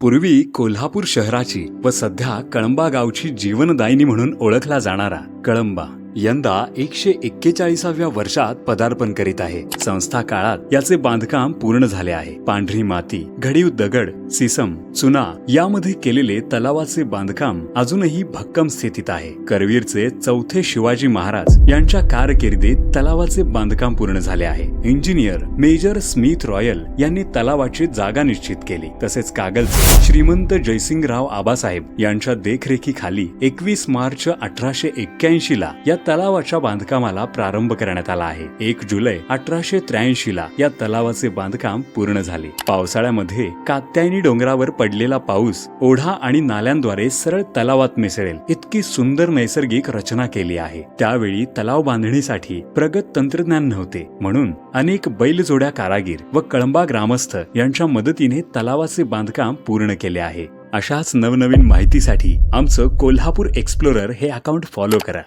पूर्वी कोल्हापूर शहराची व सध्या कळंबा गावची जीवनदायिनी म्हणून ओळखला जाणारा कळंबा. यंदा एकशे एक्केचाळीसाव्या वर्षात पदार्पण करीत आहे. संस्था काळात याचे बांधकाम पूर्ण झाले आहे. पांढरी माती घडीव दगड सिसम चुना यामध्ये केलेले तलावाचे बांधकाम अजूनही भक्कम स्थितीत आहे. करवीरचे चौथे शिवाजी महाराज यांच्या कारकिर्दीत तलावाचे बांधकाम पूर्ण झाले आहे. इंजिनियर मेजर स्मिथ रॉयल यांनी तलावाची जागा निश्चित केली. तसेच कागलचे श्रीमंत जयसिंगराव आबासाहेब यांच्या देखरेखीखाली एकवीस मार्च अठराशे एक्क्याऐंशी ला या तलावाच्या बांधकामाला प्रारंभ करण्यात आला आहे. एक जुलै अठराशे त्र्याऐंशी ला या तलावाचे बांधकाम पूर्ण झाले. पावसाळ्यामध्ये कात्यायनी डोंगरावर पडलेला पाऊस ओढा आणि नाल्यांद्वारे सरळ तलावात मिसळेल इतकी सुंदर नैसर्गिक रचना केली आहे. त्यावेळी तलाव बांधणीसाठी प्रगत तंत्रज्ञान नव्हते. म्हणून अनेक बैलजोड्या कारागीर व कळंबा ग्रामस्थ यांच्या मदतीने तलावाचे बांधकाम पूर्ण केले आहे. अशाच नवनवीन माहितीसाठी आमचं कोल्हापूर एक्सप्लोरर हे अकाउंट फॉलो करा.